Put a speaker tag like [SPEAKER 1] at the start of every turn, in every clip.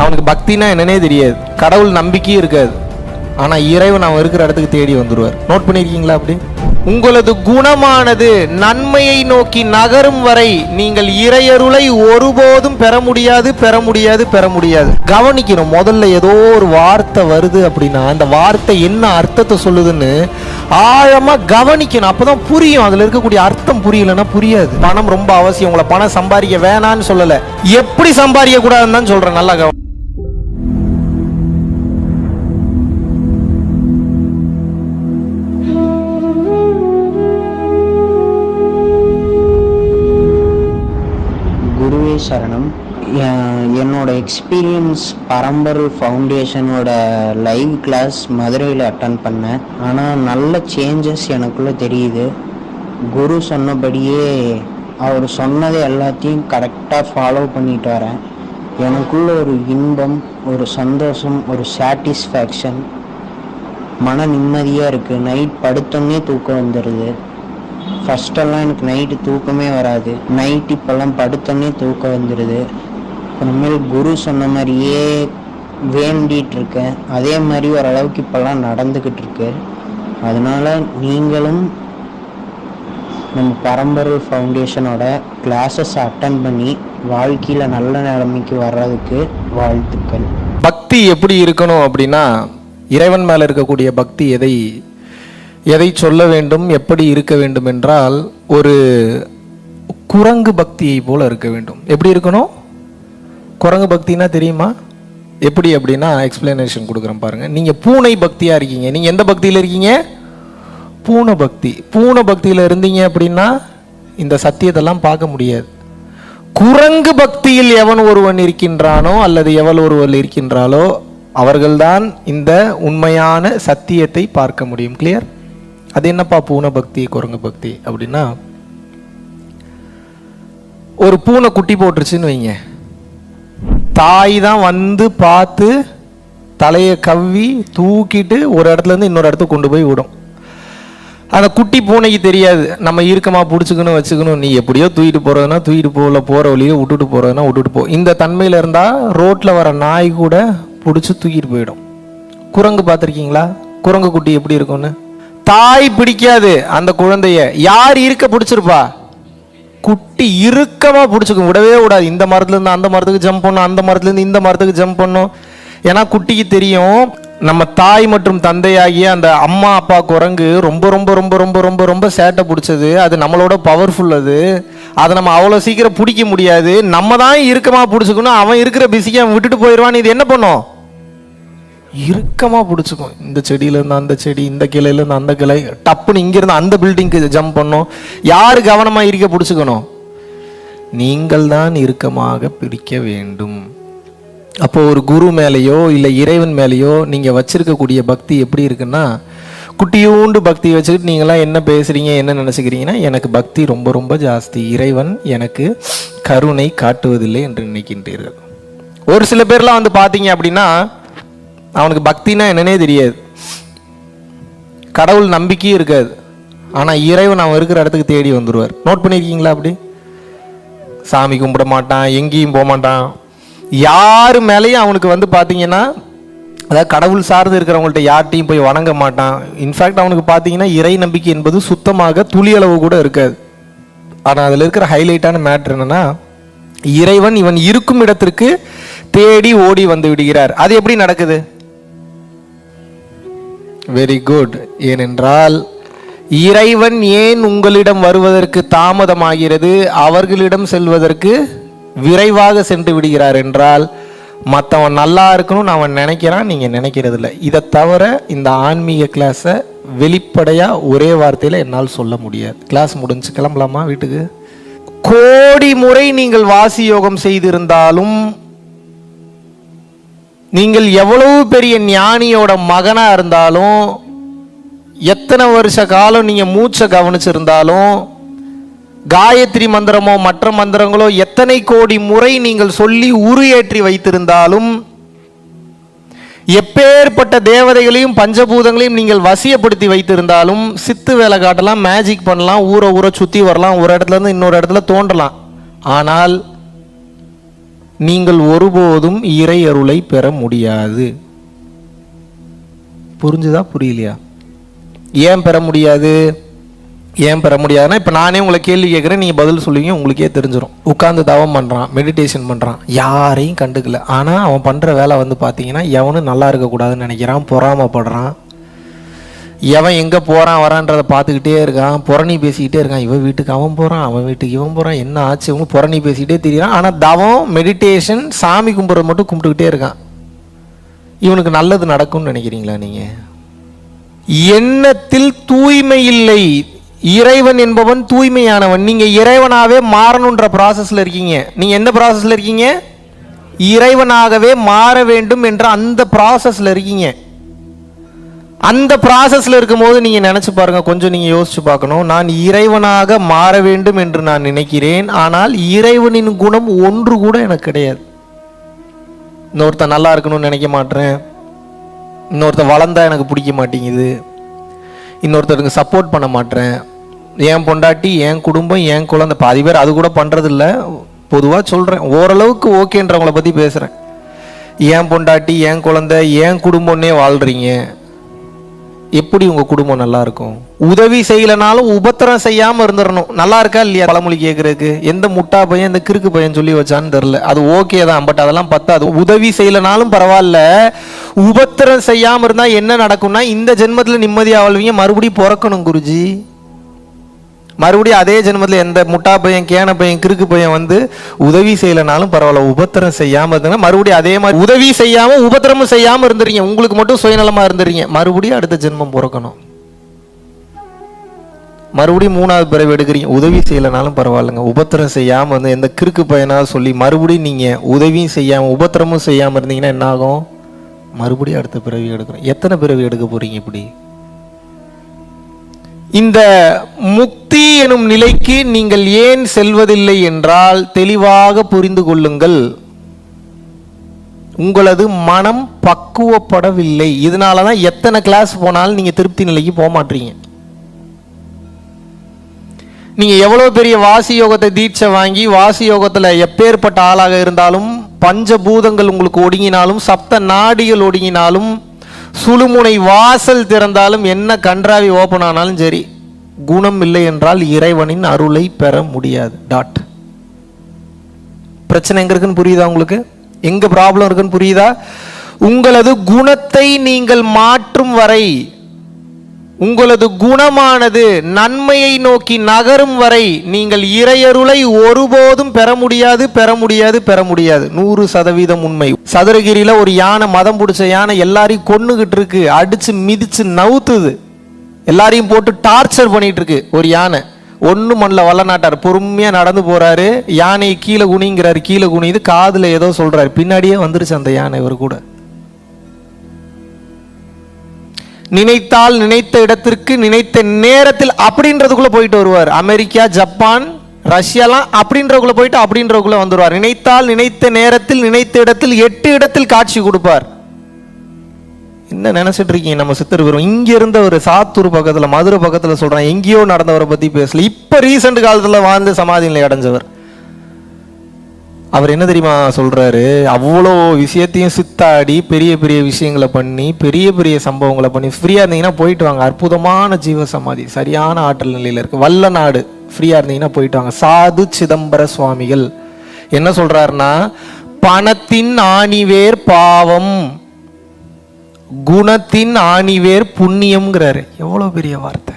[SPEAKER 1] அவனுக்கு பக்தினா என்னன்னே தெரியாது. கடவுள் நம்பிக்கையும் இருக்காது. ஆனா இறைவன் அவன் இருக்கிற இடத்துக்கு தேடி வந்துடுவார் நோட் பண்ணிருக்கீங்களா அப்படி? உங்களது குணமானது நன்மையை நோக்கி நகரும் வரை நீங்கள் இறையருளை ஒருபோதும் பெற முடியாது பெற முடியாது பெற முடியாது. கவனிக்கணும் முதல்ல ஏதோ ஒரு வார்த்தை வருது அப்படின்னா அந்த வார்த்தை என்ன அர்த்தத்தை சொல்லுதுன்னு ஆழமா கவனிக்கணும். அப்போதான் புரியும். அதுல இருக்கக்கூடிய அர்த்தம் புரியலன்னா புரியாது. பணம் ரொம்ப அவசியம். உங்களை பணம் சம்பாதிக்க வேணான்னு சொல்லலை. எப்படி சம்பாதிக்க கூடாதுன்னு தான் சொல்றேன். நல்லா கவனம்
[SPEAKER 2] எக்ஸ்பீரியன்ஸ் பரம்பொருள் ஃபவுண்டேஷனோட லைவ் கிளாஸ் மதுரையில் அட்டன் பண்ணேன். ஆனால் நல்ல சேஞ்சஸ் எனக்குள்ளே தெரியுது. குரு சொன்னபடியே அவர் சொன்னதை எல்லாத்தையும் கரெக்டாக ஃபாலோ பண்ணிட்டு வரேன். எனக்குள்ள ஒரு இன்பம் ஒரு சந்தோஷம் ஒரு சாட்டிஸ்ஃபேக்ஷன் மன நிம்மதியாக இருக்குது நைட் படுத்தோன்னே தூக்கம் வந்துடுது ஃபஸ்ட்டெல்லாம் எனக்கு நைட்டு தூக்கமே வராது. நைட் இப்போல்லாம் படுத்தோன்னே தூக்கம் வந்துடுது இனிமேல் குரு சொன்ன மாதிரியே வேண்டிகிட்டு இருக்கேன் அதே மாதிரி ஓரளவுக்கு இப்போல்லாம் நடந்துக்கிட்டு இருக்கு அதனால நீங்களும் நம்ம பரம்பரை ஃபவுண்டேஷனோட கிளாஸஸ் அட்டன் பண்ணி வாழ்க்கையில் நல்ல நிலைமைக்கு வர்றதுக்கு வாழ்த்துக்கள்.
[SPEAKER 1] பக்தி எப்படி இருக்கணும் அப்படின்னா இறைவன் மேலே இருக்கக்கூடிய பக்தி எதை எதை சொல்ல வேண்டும் எப்படி இருக்க வேண்டும் என்றால் ஒரு குரங்கு பக்தியை போல இருக்க வேண்டும். எப்படி இருக்கணும்? குரங்கு பக்தினா தெரியுமா? எப்படி அப்படின்னா எக்ஸ்பிளனேஷன் கொடுக்குறேன் பாருங்க. நீங்க பூனை பக்தியா இருக்கீங்க. நீங்க எந்த பக்தியில இருக்கீங்க? பூனை பக்தி. பூனை பக்தியில இருந்தீங்க அப்படின்னா இந்த சத்தியத்தெல்லாம் பார்க்க முடியாது. குரங்கு பக்தியில் எவன் ஒருவன் இருக்கின்றானோ அல்லது எவள் ஒருவள் இருக்கின்றாலோ அவர்கள்தான் இந்த உண்மையான சத்தியத்தை பார்க்க முடியும். கிளியர் அது என்னப்பா பூனை பக்தி குரங்கு பக்தி அப்படின்னா ஒரு பூனை குட்டி போட்டுருச்சுன்னு வைங்க. தாய் தான் வந்து பார்த்து தலையை கவ்வி தூக்கிட்டு ஒரு இடத்துல இருந்து இன்னொரு இடத்துக்கு கொண்டு போய் விடும். அந்த குட்டி பூனைக்கு தெரியாது. நம்ம இறுக்கமா பிடிச்சிக்கணும் வச்சுக்கணும். நீ எப்படியோ தூக்கிட்டு போறதுனா தூக்கிட்டு போகல போற வழியோ விட்டுட்டு போறதுனா விட்டுட்டு போ. இந்த தன்மையில இருந்தா ரோட்ல வர நாய் கூட பிடிச்சி தூக்கிட்டு போயிடும். குரங்கு பார்த்துருக்கீங்களா? குரங்கு குட்டி எப்படி இருக்கும்னு? தாய் பிடிக்காது அந்த குழந்தைய. யார் இருக்க பிடிச்சிருப்பா? குட்டி இறுக்கமாக பிடிச்சிக்கும். விடவே விடாது. இந்த மரத்துலேருந்து அந்த மரத்துக்கு ஜம்ப் பண்ணும் அந்த மரத்துலேருந்து இந்த மரத்துக்கு ஜம்ப் பண்ணும். ஏன்னா குட்டிக்கு தெரியும் நம்ம தாய் மற்றும் தந்தையாகிய அந்த அம்மா அப்பா குரங்கு ரொம்ப ரொம்ப ரொம்ப ரொம்ப ரொம்ப ரொம்ப சேட்டை பிடிச்சது. அது நம்மளோட பவர்ஃபுல் அது. அதை நம்ம அவ்வளோ சீக்கிரம் பிடிக்க முடியாது. நம்ம தான் இறுக்கமாக பிடிச்சிக்கணும். அவன் இருக்கிற பிஸிக்கு அவன் விட்டுட்டு போயிடுவான். இது என்ன பண்ணும்? இறுக்கமாக பிடிச்சிக்கும். இந்த செடியிலேருந்து அந்த செடி இந்த கிளையிலேருந்து அந்த கிளை டப்புன்னு இங்கேருந்து அந்த பில்டிங்க்கு ஜம்ப் பண்ணும். யார் கவனமாக இருக்க பிடிச்சிக்கணும்? நீங்கள் தான் இறுக்கமாக பிடிக்க வேண்டும். அப்போ ஒரு குரு மேலேயோ இல்லை இறைவன் மேலேயோ நீங்கள் வச்சிருக்கக்கூடிய பக்தி எப்படி இருக்குன்னா குட்டியூண்டு பக்தி வச்சுக்கிட்டு நீங்களாம் என்ன பேசுறீங்க என்ன நினச்சிக்கிறீங்கன்னா எனக்கு பக்தி ரொம்ப ரொம்ப ஜாஸ்தி. இறைவன் எனக்கு கருணை காட்டுவதில்லை என்று நினைக்கின்றீர்கள். ஒரு சில பேர்லாம் வந்து பார்த்தீங்க அப்படின்னா அவனுக்கு பக்தினா என்னன்னே தெரியாது. கடவுள் நம்பிக்கையும் இருக்காது. ஆனால் இறைவன் அவன் இருக்கிற இடத்துக்கு தேடி வந்துடுவார் நோட் பண்ணியிருக்கீங்களா அப்படி? சாமி கும்பிட மாட்டான் எங்கேயும் போக மாட்டான். யார் மேலேயும் அவனுக்கு வந்து பார்த்தீங்கன்னா அதாவது கடவுள் சார்ந்து இருக்கிறவங்கள்ட்ட யார்ட்டையும் போய் வணங்க மாட்டான். இன்ஃபேக்ட் அவனுக்கு பார்த்தீங்கன்னா இறை நம்பிக்கை என்பது சுத்தமாக துளியளவு கூட இருக்காது. ஆனால் அதில் இருக்கிற ஹைலைட்டான மேட்ரு என்னன்னா இறைவன் இவன் இருக்கும் இடத்திற்கு தேடி ஓடி வந்து விடுகிறார். அது எப்படி நடக்குது? வெரி குட் ஏனென்றால் இறைவன் ஏன் உங்களிடம் வருவதற்கு தாமதமாகிறது? அவர்களிடம் செல்வதற்கு விரைவாக சென்று விடுகிறார் என்றால் மற்றவன் நல்லா இருக்கணும்னு அவன் நினைக்கிறான் நீங்கள் நினைக்கிறதில்ல. இதை தவிர இந்த ஆன்மீக கிளாஸை வெளிப்படையாக ஒரே வார்த்தையில் என்னால் சொல்ல முடியாது. கிளாஸ் முடிஞ்சு கிளம்பலாமா வீட்டுக்கு? கோடி முறை நீங்கள் வாசி யோகம் செய்திருந்தாலும் நீங்கள் எவ்வளவு பெரிய ஞானியோட மகனாக இருந்தாலும் எத்தனை வருஷ காலம் நீங்கள் மூச்சை கவனிச்சிருந்தாலும் காயத்ரி மந்திரமோ மற்ற மந்திரங்களோ எத்தனை கோடி முறை நீங்கள் சொல்லி உருயேற்றி வைத்திருந்தாலும் எப்பேற்பட்ட தேவதைகளையும் பஞ்சபூதங்களையும் நீங்கள் வசியப்படுத்தி வைத்திருந்தாலும் சித்து வேலை காட்டலாம் மேஜிக் பண்ணலாம் ஊரை ஊரை சுற்றி வரலாம் ஒரு இடத்துல இருந்து இன்னொரு இடத்துல தோன்றலாம். ஆனால் நீங்கள் ஒருபோதும் இறை அருளை பெற முடியாது. புரிஞ்சுதா புரியலையா? ஏன் பெற முடியாது? ஏன் பெற முடியாதுன்னா இப்போ நானே உங்களை கேள்வி கேட்குறேன் நீங்கள் பதில் சொல்லுவீங்க உங்களுக்கே தெரிஞ்சிடும் உட்காந்து தவம் பண்ணுறான் மெடிடேஷன் பண்ணுறான் யாரையும் கண்டுக்கல. ஆனால் அவன் பண்ணுற வேலை வந்து பார்த்தீங்கன்னா எவனும் நல்லா இருக்கக்கூடாதுன்னு நினைக்கிறான் பொறாமப்படுறான். எவன் எங்கே போகிறான் வரான்றதை பார்த்துக்கிட்டே இருக்கான் புறணி பேசிக்கிட்டே இருக்கான். இவன் வீட்டுக்கு அவன் போகிறான் அவன் வீட்டுக்கு இவன் போகிறான் என்ன ஆச்சு? இவங்க புறணி பேசிக்கிட்டே திரியிறான். ஆனால் தவம் மெடிடேஷன் சாமி கும்பிட்றது மட்டும் கும்பிட்டுக்கிட்டே இருக்கான். இவனுக்கு நல்லது நடக்கும்னு நினைக்கிறீங்களா நீங்கள் எண்ணத்தில் தூய்மை இல்லை. இறைவன் என்பவன் தூய்மையானவன். நீங்கள் இறைவனாகவே மாறணுன்ற ப்ராசஸில் இருக்கீங்க. நீங்கள் எந்த ப்ராசஸில் இருக்கீங்க? இறைவனாகவே மாற வேண்டும் என்ற அந்த ப்ராசஸில் இருக்கீங்க. அந்த ப்ராசஸில் இருக்கும்போது நீங்கள் நினச்சி பாருங்கள் கொஞ்சம் நீங்கள் யோசிச்சு பார்க்கணும். நான் இறைவனாக மாற வேண்டும் என்று நான் நினைக்கிறேன். ஆனால் இறைவனின் குணம் ஒன்று கூட எனக்கு கிடையாது. இன்னொருத்தன் நல்லா இருக்கணும்னு நினைக்க மாட்டேன் இன்னொருத்தன் வளர்ந்தா எனக்கு பிடிக்க மாட்டேங்குது. இன்னொருத்தருக்கு சப்போர்ட் பண்ண மாட்டேன் என் பொண்டாட்டி என் குடும்பம் என் குழந்தை பாதி பேர் அது கூட பண்ணுறதில்ல பொதுவாக சொல்கிறேன் ஓரளவுக்கு ஓகேன்றவங்கள பற்றி பேசுகிறேன் என் பொண்டாட்டி என் குழந்தை என் குடும்பம்னே வாழ்கிறீங்க எப்படி உங்கள் குடும்பம் நல்லா இருக்கும்? உதவி செய்யலனாலும் உபத்திரம் செய்யாமல் இருந்துடணும் நல்லா இருக்கா இல்லையா? பழமொழி கேட்குறதுக்கு எந்த முட்டா பையன் இந்த கிறுக்கு பையன் சொல்லி வச்சான்னு தெரில அது ஓகே தான் பட் அதெல்லாம் பத்தாது. உதவி செய்யலைனாலும் பரவாயில்ல. உபத்திரம் செய்யாமல் இருந்தால் என்ன நடக்கும்னா இந்த ஜென்மத்தில் நிம்மதியாக வாழ்வீங்க. மறுபடியும் பிறக்கணும் குருஜி. மறுபடியும் அதே ஜென்மத்தில் எந்த முட்டா பையன் கேன பையன் கிறுக்கு பையன் வந்து உதவி செய்யலைனாலும் பரவாயில்ல உபத்திரம் செய்யாமல் இருந்தாங்க மறுபடியும் அதே மாதிரி உதவி செய்யாமல் உபத்திரமும் செய்யாமல் இருந்துறீங்க உங்களுக்கு மட்டும் சுயநலமாக இருந்துறீங்க மறுபடியும் அடுத்த ஜென்மம் பிறக்கணும். மறுபடியும் மூணாவது பிறவி எடுக்கிறீங்க. உதவி செய்யலைனாலும் பரவாயில்லைங்க. உபத்திரம் செய்யாமல் வந்து எந்த கிறுக்கு பையனாக சொல்லி மறுபடியும் நீங்கள் உதவியும் செய்யாமல் உபத்திரமும் செய்யாமல் இருந்தீங்கன்னா என்ன ஆகும் மறுபடியும் அடுத்த பிறவி எடுக்கணும் எத்தனை பிறவி எடுக்க போறீங்க இப்படி? இந்த முக்தி எனும் நிலைக்கு நீங்கள் ஏன் செல்வதில்லை என்றால் தெளிவாக புரிந்து கொள்ளுங்கள். உங்களது மனம் பக்குவப்படவில்லை. இதனால தான் எத்தனை கிளாஸ் போனாலும் நீங்கள் திருப்தி நிலைக்கு போக மாட்டீங்க. நீங்கள் எவ்வளோ பெரிய வாசி யோகத்தை தீட்சை வாங்கி வாசி யோகத்தில் எப்பேற்பட்ட ஆளாக இருந்தாலும் பஞ்சபூதங்கள் உங்களுக்கு ஒடுங்கினாலும் சப்த நாடிகள் ஒடுங்கினாலும் சுழுமுனை வாசல் திறந்தாலும் என்ன கன்றாவி ஓப்பன் ஆனாலும் சரி குணம் இல்லை என்றால் இறைவனின் அருளை பெற முடியாது. டாட் பிரச்சனை எங்க இருக்குன்னு புரியுதா உங்களுக்கு? எங்க ப்ராப்ளம் இருக்குன்னு புரியுதா? உங்களது குணத்தை நீங்கள் மாற்றும் வரை உங்களது குணமானது நன்மையை நோக்கி நகரும் வரை நீங்கள் இறையருளை ஒருபோதும் பெற முடியாது பெற முடியாது பெற முடியாது. நூறு சதவீதம் உண்மை. சதுரகிரியில் ஒரு யானை மதம் பிடிச்ச யானை எல்லாரையும் கொண்டுகிட்டு இருக்கு அடிச்சு மிதிச்சு நவுத்துது. எல்லாரையும் போட்டு டார்ச்சர் பண்ணிட்டு இருக்கு ஒரு யானை. ஒன்று மண்ணில் வல்லநாட்டார் பொறுமையாக நடந்து போகிறாரு யானை கீழே குனிங்கிறார் கீழே குனிது காதில் ஏதோ சொல்கிறார் பின்னாடியே வந்துருச்சு அந்த யானை இவர் கூட. நினைத்தால் நினைத்த இடத்திற்கு நினைத்த நேரத்தில் அப்படின்றதுக்குள்ள போயிட்டு வருவார். அமெரிக்கா ஜப்பான் ரஷ்யாலாம் அப்படின்றக்குள்ள போயிட்டு அப்படின்றக்குள்ள வந்துருவார். நினைத்தால் நினைத்த நேரத்தில் நினைத்த இடத்தில் எட்டு இடத்தில் காட்சி கொடுப்பார். என்ன நினைச்சிட்டு இருக்கீங்க நம்ம சித்தர் வரும் இங்க இருந்த ஒரு சாத்தூர் பக்கத்துல மதுரை பக்கத்துல சொல்றேன் எங்கேயோ நடந்தவரை பத்தி பேசல. இப்ப ரீசெண்ட் காலத்துல வாழ்ந்து சமாதி நிலை அடைஞ்சவர். அவர் என்ன தெரியுமா சொல்கிறாரு அவ்வளோ விஷயத்தையும் சித்தாடி பெரிய பெரிய விஷயங்களை பண்ணி பெரிய பெரிய சம்பவங்களை பண்ணி ஃப்ரீயாக இருந்தீங்கன்னா போயிட்டு வாங்க. அற்புதமான ஜீவ சமாதி. சரியான ஆற்றல் நிலையில் இருக்குது வல்ல நாடு. ஃப்ரீயாக இருந்தீங்கன்னா போயிட்டு வாங்க. சாது சிதம்பர சுவாமிகள் என்ன சொல்கிறாருன்னா பணத்தின் ஆணிவேர் பாவம் குணத்தின் ஆணிவேர் புண்ணியம்ங்கிறாரு. எவ்வளோ பெரிய வார்த்தை.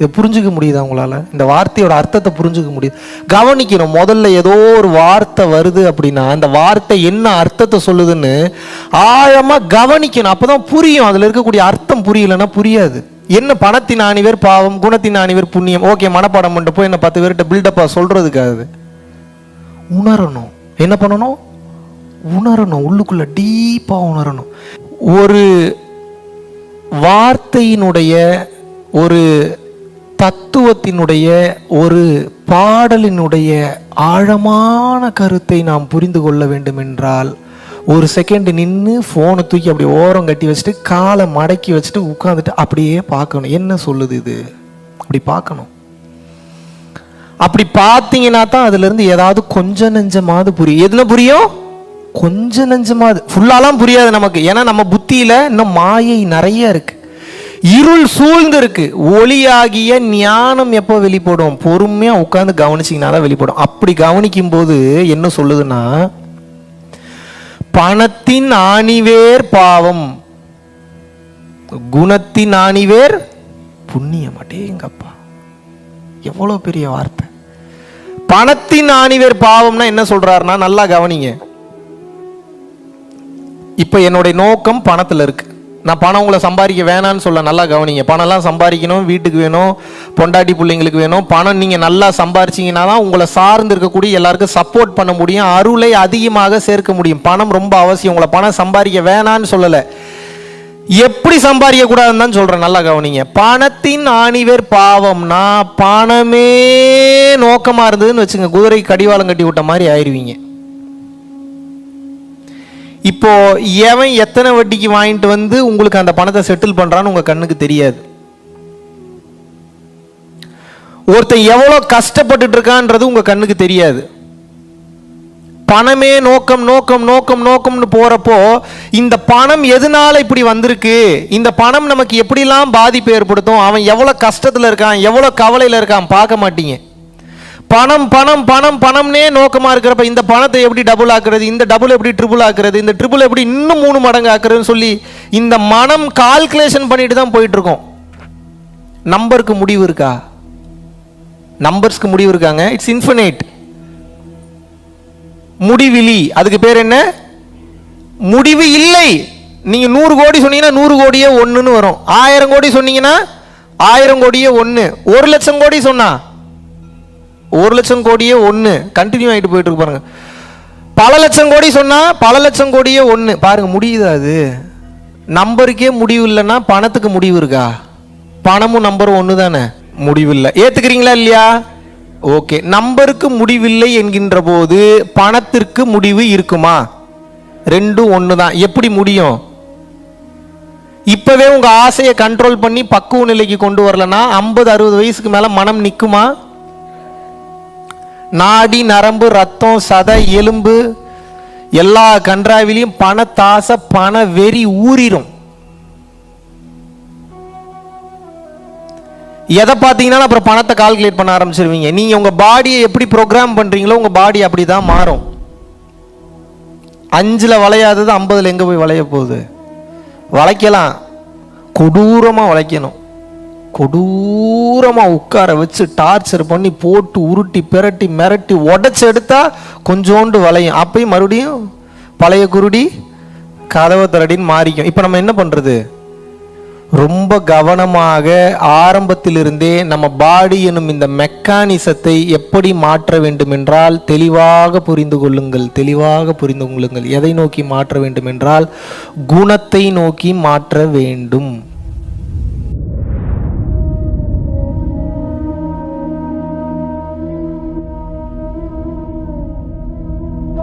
[SPEAKER 1] இதை புரிஞ்சுக்க முடியுது அவங்களால இந்த வார்த்தையோட அர்த்தத்தை புரிஞ்சுக்க முடியுது. கவனிக்கணும் முதல்ல ஏதோ ஒரு வார்த்தை வருது அப்படின்னா அந்த வார்த்தை என்ன அர்த்தத்தை சொல்லுதுன்னு ஆழமாக கவனிக்கணும். அப்போ தான் புரியும். அதில் இருக்கக்கூடிய அர்த்தம் புரியலன்னா புரியாது. என்ன பணத்தின் ஆணிவர் பாவம் குணத்தின் ஆணிவர் புண்ணியம். ஓகே மனப்பாடம் பண்ணிட்டு போய் என்ன பத்து பேர்கிட்ட பில்டப்பாக சொல்கிறதுக்காது உணரணும். என்ன பண்ணணும்? உணரணும். உள்ளுக்குள்ளே டீப்பாக உணரணும். ஒரு வார்த்தையினுடைய ஒரு தத்துவத்தினுடைய ஒரு பாடலினுடைய ஆழமான கருத்தை நாம் புரிந்து கொள்ள வேண்டும் என்றால் ஒரு செகண்ட் நின்று ஃபோனை தூக்கி அப்படி ஓரம் கட்டி வச்சுட்டு காலை மடக்கி வச்சுட்டு உட்காந்துட்டு அப்படியே பார்க்கணும். என்ன சொல்லுது இது? அப்படி பார்க்கணும். அப்படி பார்த்தீங்கன்னா தான் அதுலேருந்து ஏதாவது கொஞ்சம் நெஞ்சமாவது புரியும். எதுனா புரியும்? கொஞ்சம் நெஞ்சமாவது. ஃபுல்லாலாம் புரியாது நமக்கு. ஏன்னா நம்ம புத்தியில் இன்னும் மாயை நிறைய இருக்குது இருள் சூழ்ந்து இருக்கு ஒளியாகிய ஞானம் எப்போ வெளிப்படும்? பொறுமையா உட்காந்து கவனிச்சிங்கன்னா தான் வெளிப்படும். அப்படி கவனிக்கும் போது என்ன சொல்லுதுன்னா பணத்தின் ஆணிவேர் பாவம். குணத்தின் ஆணிவேர் புண்ணியம் அடேங்கப்பா எவ்வளோ பெரிய வார்த்தை. பணத்தின் ஆணிவேர் பாவம்னா என்ன சொல்றாருன்னா நல்லா கவனிங்க. இப்போ என்னுடைய நோக்கம் பணத்தில் இருக்கு. நான் பணம் உங்களை சம்பாதிக்க வேணான்னு சொல்ல நல்லா கவனிங்க. பணம்லாம் சம்பாதிக்கணும் வீட்டுக்கு வேணும் பொண்டாட்டி பிள்ளைங்களுக்கு வேணும். பணம் நீங்கள் நல்லா சம்பாரிச்சீங்கன்னா தான் உங்களை சார்ந்து இருக்கக்கூடிய எல்லாருக்கும் சப்போர்ட் பண்ண முடியும் அருளை அதிகமாக சேர்க்க முடியும். பணம் ரொம்ப அவசியம். உங்களை பணம் சம்பாதிக்க வேணான்னு சொல்லலை. எப்படி சம்பாதிக்க கூடாதுன்னு தான் சொல்கிறேன் நல்லா கவனிங்க. பணத்தின் ஆணிவேர் பாவம்னா பணமே நோக்கமாக இருந்ததுன்னு வச்சுங்க. குதிரை கடிவாளம் கட்டி விட்ட மாதிரி ஆயிருவீங்க. இப்போ எவன் எத்தனை வட்டிக்கு வாங்கிட்டு வந்து உங்களுக்கு அந்த பணத்தை செட்டில் பண்ணுறான்னு உங்கள் கண்ணுக்கு தெரியாது. ஒருத்தன் எவ்வளோ கஷ்டப்பட்டுட்டு இருக்கான்றது உங்கள் கண்ணுக்கு தெரியாது. பணமே நோக்கம் நோக்கம் நோக்கம் நோக்கம்னு போகிறப்போ இந்த பணம் எதனால இப்படி வந்திருக்கு? இந்த பணம் நமக்கு எப்படிலாம் பாதிப்பு ஏற்படுத்தும்? அவன் எவ்வளோ கஷ்டத்தில் இருக்கான்? எவ்வளோ கவலையில் இருக்கான்? பார்க்க மாட்டீங்க. பணம் பணம் பணம் பணம்னே நோக்கமாக இருக்கிறப்ப இந்த பணத்தை எப்படி டபுள் ஆக்குறது? இந்த டபுள் எப்படி ட்ரிபிள் ஆக்குறது? இந்த ட்ரிபிள் எப்படி இன்னும் மூணு மடங்கு ஆக்குறதுன்னு சொல்லி இந்த மனம் கால்குலேஷன் பண்ணிட்டு தான் போயிட்டு இருக்கோம் நம்பருக்கு முடிவு இருக்கா? நம்பர்ஸ்க்கு முடிவு இருக்காங்க. இட்ஸ் இன்ஃபினைட் முடிவிலி. அதுக்கு பேர் என்ன? முடிவு இல்லை. நீங்க நூறு கோடி சொன்னீங்கன்னா நூறு கோடியே ஒன்றுன்னு வரும். ஆயிரம் கோடி சொன்னீங்கன்னா ஆயிரம் கோடியே ஒன்று ஒரு லட்சம் கோடி சொன்னா ஒரு லட்சம் கோடியே ஒன்று கண்டினியூ ஆகிட்டு போயிட்டு இருக்கு பாருங்க. பல லட்சம் கோடி சொன்னால் பல லட்சம் கோடியே ஒன்று பாருங்க முடியுதா அது? நம்பருக்கே முடிவு இல்லைன்னா பணத்துக்கு முடிவு இருக்கா? பணமும் நம்பரும் ஒன்று தானே முடிவில்லை ஏற்றுக்கிறீங்களா இல்லையா? ஓகே. நம்பருக்கு முடிவில்லை என்கின்ற போது பணத்திற்கு முடிவு இருக்குமா? ரெண்டும் ஒன்று தான் எப்படி முடியும்? இப்போவே உங்கள் ஆசையை கண்ட்ரோல் பண்ணி பக்குவ நிலைக்கு கொண்டு வரலன்னா ஐம்பது அறுபது வயசுக்கு மேலே மனம் நிற்குமா நாடி நரம்பு ரத்தம் சதை எலும்பு எல்லா கன்றாவிலையும் பணத்தாசை பண வெறி ஊறிடும் எதை பார்த்தீங்கன்னா அப்புறம் பணத்தை கால்குலேட் பண்ண ஆரம்பிச்சிருவீங்க. நீங்கள் உங்கள் பாடியை எப்படி ப்ரோக்ராம் பண்ணுறீங்களோ உங்கள் பாடி அப்படிதான் மாறும். அஞ்சில் வளையாதது ஐம்பதில் எங்கே போய் வளைய போகுது? வளைக்கலாம். கொடூரமாக வளைக்கணும். கொடூரமாக உட்கார வச்சு டார்ச்சர் பண்ணி போட்டு உருட்டி பிரட்டி மிரட்டி உடச்சி எடுத்தா கொஞ்சோண்டு வளையும். அப்பயும் மறுபடியும் பழைய குருடி கதவை திரடின்னு மாறிக்கும். இப்போ நம்ம என்ன பண்ணுறது ரொம்ப கவனமாக ஆரம்பத்திலிருந்தே நம்ம பாடி எனும் இந்த மெக்கானிசத்தை எப்படி மாற்ற வேண்டும் என்றால் தெளிவாக புரிந்து கொள்ளுங்கள். தெளிவாக புரிந்து கொள்ளுங்கள். எதை நோக்கி மாற்ற வேண்டும் என்றால் குணத்தை நோக்கி மாற்ற வேண்டும்.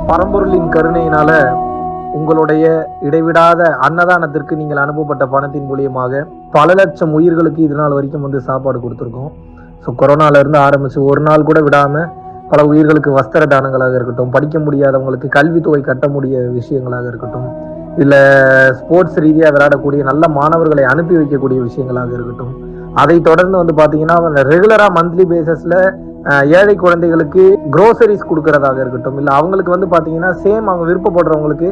[SPEAKER 1] பரம்பொருளின் கருணையினால உங்களுடைய இடைவிடாத அன்னதானத்திற்கு நீங்கள் அனுப்பப்பட்ட பணத்தின் மூலியமாக பல லட்சம் உயிர்களுக்கு இது நாள் வரைக்கும் வந்து சாப்பாடு கொடுத்துருக்கோம். ஸோ கொரோனால இருந்து ஆரம்பிச்சு ஒரு நாள் கூட விடாம பல உயிர்களுக்கு வஸ்திர தானங்களாக இருக்கட்டும் படிக்க முடியாதவங்களுக்கு கல்வித்தொகை கட்ட முடிய விஷயங்களாக இருக்கட்டும் இல்ல ஸ்போர்ட்ஸ் ரீதியாக விளையாடக்கூடிய நல்ல மாணவர்களை அனுப்பி வைக்கக்கூடிய விஷயங்களாக இருக்கட்டும். அதை தொடர்ந்து வந்து பாத்தீங்கன்னா ரெகுலரா மந்த்லி பேசிஸ்ல ஏழை குழந்தைகளுக்கு க்ரோசரிஸ் கொடுக்கறதாக இருக்கட்டும். இல்ல அவங்களுக்கு வந்து பாத்தீங்கன்னா சேம் அவங்க விருப்பப்படுறவங்களுக்கு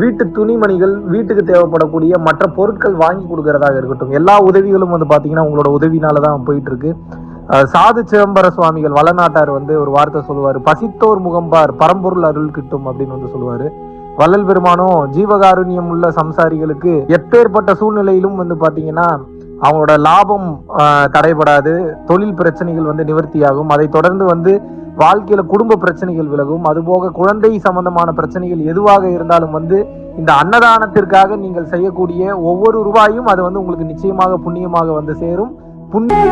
[SPEAKER 1] வீட்டு துணிமணிகள் வீட்டுக்கு தேவைப்படக்கூடிய மற்ற பொருட்கள் வாங்கி கொடுக்கறதாக இருக்கட்டும். எல்லா உதவிகளும் வந்து பாத்தீங்கன்னா உங்களோட உதவினால தான் போயிட்டு இருக்கு. சாது சிதம்பர சுவாமிகள் வளநாட்டார் வந்து ஒரு வார்த்தை சொல்லுவார். பசித்தோர் முகம்பார் பரம்பொருள் அருள் கிட்டும் அப்படின்னு வந்து சொல்லுவாரு. வள்ளல் பெருமானும் ஜீவகாருண்யம் உள்ள சம்சாரிகளுக்கு எப்பேற்பட்ட சூழ்நிலையிலும் வந்து பாத்தீங்கன்னா அவங்களோட லாபம் தடைபடாது தொழில் பிரச்சனைகள் வந்து நிவர்த்தியாகும். அதை தொடர்ந்து வந்து வாழ்க்கையில குடும்ப பிரச்சனைகள் விலகும். அதுபோக குழந்தை சம்பந்தமான பிரச்சனைகள் எதுவாக இருந்தாலும் வந்து இந்த அன்னதானத்திற்காக நீங்கள் செய்யக்கூடிய ஒவ்வொரு ரூபாயும் அது வந்து உங்களுக்கு நிச்சயமாக புண்ணியமாக வந்து சேரும். புண்ணிய